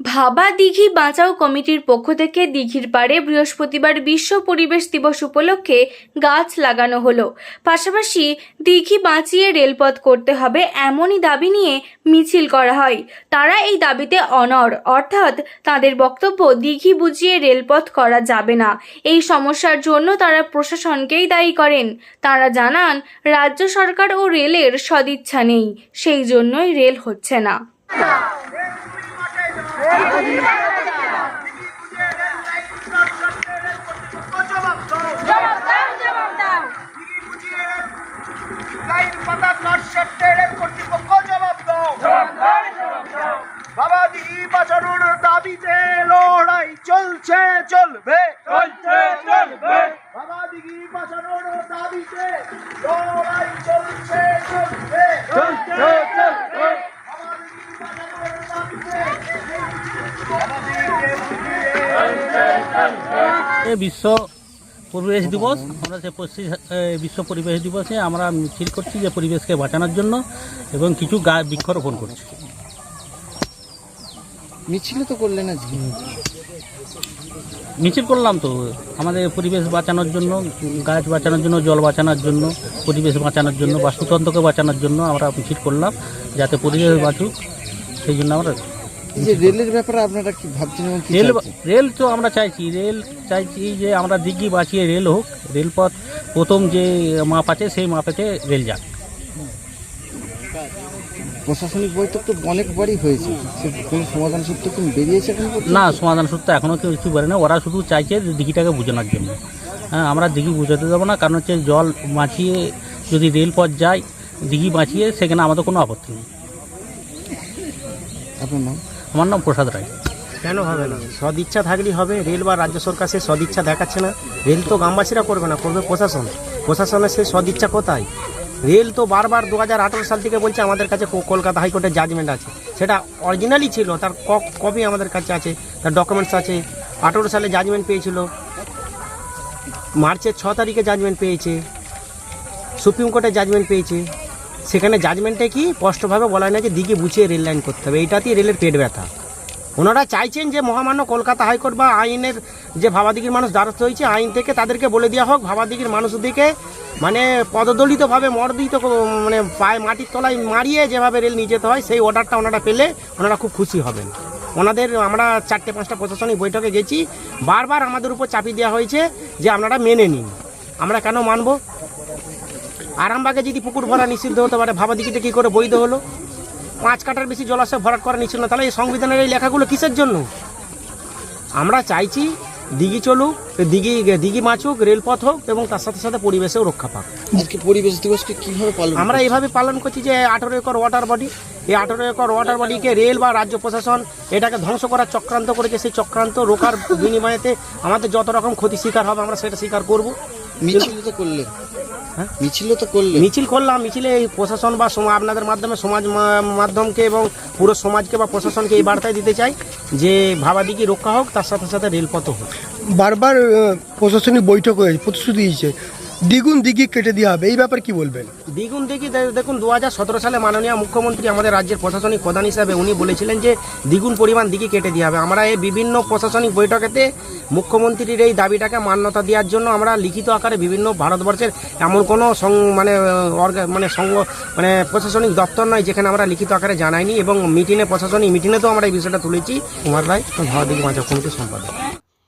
ভাবা দিঘি বাঁচাও কমিটির পক্ষ থেকে দিঘির পাড়ে বৃহস্পতিবার বিশ্ব পরিবেশ দিবস উপলক্ষে গাছ লাগানো হলো। পাশাপাশি দিঘি বাঁচিয়ে রেলপথ করতে হবে এমনই দাবি নিয়ে মিছিল করা হয়। তারা এই দাবিতে অনর অর্থাৎ তাদের বক্তব্য দিঘি বুঝিয়ে রেলপথ করা যাবে না। এই সমস্যার জন্য তারা প্রশাসনকেই দায়ী করেন। তারা জানান, রাজ্য সরকার ও রেলের সদিচ্ছা নেই, সেই জন্যই রেল হচ্ছে না। লাইন বিশ্ব পরিবেশ দিবস আমরা সে বিশ্ব পরিবেশ দিবসে আমরা মিছিল করছি যে পরিবেশকে বাঁচানোর জন্য এবং কিছু গা বৃক্ষরোপণ করছি। মিছিল তো করলেন আজকে মিছিল করলাম তো আমাদের পরিবেশ বাঁচানোর জন্য গাছ বাঁচানোর জন্য জল বাঁচানোর জন্য পরিবেশ বাঁচানোর জন্য বাস্তুতন্ত্রকে বাঁচানোর জন্য আমরা মিছিল করলাম যাতে পরিবেশ বাঁচুক সেই জন্য আমরা যে রেলের ব্যাপারে আপনারা কি ভাবছেন এবং রেল রেল তো আমরা চাইছি রেল চাইছি যে আমরা দিঘি বাঁচিয়ে রেল হোক রেলপথ প্রথম যে মাপ আছে সেই মাপেতে রেল যাক। প্রশাসনিক বৈঠক তো অনেকবারই হয়েছে। সে কোনো সমাধান সূত্র কি বেরিয়েছে না সমাধান সূত্র এখনও কেউ কিছু বলে না ওরা শুধু চাইছে দিঘিটাকে বোঝানোর জন্য। হ্যাঁ আমরা দিঘি বোঝাতে দেবো না কারণ হচ্ছে জল বাঁচিয়ে যদি রেলপথ যায় দিঘি বাঁচিয়ে সেখানে আমাদের কোনো আপত্তি নেই। আপনার নাম? আমার নাম প্রসাদ রায়। কেন হবে না? সদিচ্ছা থাকলেই হবে। রেল বা রাজ্য সরকার সে সদিচ্ছা দেখাচ্ছে না। রেল তো গ্রামবাসীরা করবে না, করবে প্রশাসন। প্রশাসনের সে সদিচ্ছা কোথায়? রেল তো বারবার দু হাজার আঠেরো সাল থেকে বলছে আমাদের কাছে কলকাতা হাইকোর্টের জাজমেন্ট আছে। সেটা অরিজিনালি ছিল, তার কপি আমাদের কাছে আছে? তার ডকুমেন্টস আছে। আঠেরো সালে জাজমেন্ট পেয়েছিল। মার্চের ছ তারিখে জাজমেন্ট পেয়েছে। সুপ্রিম কোর্টে জাজমেন্ট পেয়েছে। সেখানে জাজমেন্টে কি স্পষ্টভাবে বলা না যে দিকে বুঝিয়ে রেল লাইন করতে হবে? এইটাতেই রেলের পেট ব্যথা। ওনারা চাইছেন যে মহামান্য কলকাতা হাইকোর্ট বা আইনের যে ভাবাদিগির মানুষ দ্বারস্থ হয়েছে, আইন থেকে তাদেরকে বলে দেওয়া হোক ভাবাদিগির মানুষদেরকে মানে পদদলিতভাবে মর্দিত মানে পায়ে মাটির তলায় মারিয়ে যেভাবে রেল নিয়ে যেতে হয়, সেই অর্ডারটা ওনারা পেলে ওনারা খুব খুশি হবেন। ওনাদের আমরা চারটে পাঁচটা প্রশাসনিক বৈঠকে গেছি। বারবার আমাদের উপর চাপিয়ে দেওয়া হয়েছে যে আপনারা মেনে নিন। আমরা কেন মানবো? আরামবাগে যদি পুকুর ভরা নিষিদ্ধ হতে পারে ভাবাদিকিতে কী করে বৈধ হলো? পাঁচ কাটার বেশি জলাশয় ভরাট করা নিচ্ছিল না। তাহলে এই সংবিধানের এই লেখাগুলো কিসের জন্য? আমরা চাইছি দিঘি চলুক দিঘি দিঘি মাছুক রেলপথ হোক এবং তার সাথে সাথে পরিবেশেও রক্ষা পাক। আজকে পরিবেশ দিবসকে কীভাবে পালন আমরা এইভাবে পালন করছি যে আঠেরো একর ওয়াটার বডি এই আঠেরো একর ওয়াটার বডিকে রেল বা রাজ্য প্রশাসন এটাকে ধ্বংস করার চক্রান্ত করেছে। সেই চক্রান্ত রোকার বিনিময়েতে আমাদের যত রকম ক্ষতি স্বীকার হবে আমরা সেটা স্বীকার করব। করলেন। হ্যাঁ? মিছিল তো করলে মিছিল করলাম মিছিলে এই প্রশাসন বা আপনাদের মাধ্যমে সমাজ মা- মাধ্যমকে এবং পুরো সমাজকে বা প্রশাসনকে এই বার্তায় দিতে চাই যে ভাবাদিকে রক্ষা হোক তার সাথে সাথে রেলপথ হোক। বারবার প্রশাসনিক বৈঠক হয়েছে প্রতিশ্রুতি দিয়েছে। দ্বিগুণ দিঘি কেটে দেওয়া হবে। এই ব্যাপারে কি বলবেন? দ্বিগুণ দেখি দে- দেখুন দু হাজার সতেরো সালে মাননীয় মুখ্যমন্ত্রী আমাদের রাজ্যের প্রশাসনিক প্রধান হিসাবে উনি বলেছিলেন যে দ্বিগুণ পরিমাণ দিঘি কেটে দেওয়া হবে। আমরা এই বিভিন্ন প্রশাসনিক বৈঠকেতে মুখ্যমন্ত্রীর এই দাবিটাকে মান্যতা দেওয়ার জন্য আমরা লিখিত আকারে বিভিন্ন ভারতবর্ষের এমন কোনো সং মানে অর্গা- মানে সংঘ মানে প্রশাসনিক দপ্তর নয় যেখানে আমরা লিখিত আকারে জানাইনি এবং মিটিংয়ে প্রশাসনিক মিটিংয়ে তো আমরা এই বিষয়টা তুলেছি। কুমার রায় ভারতদিক বাঁচাও কমিটির সম্পাদক।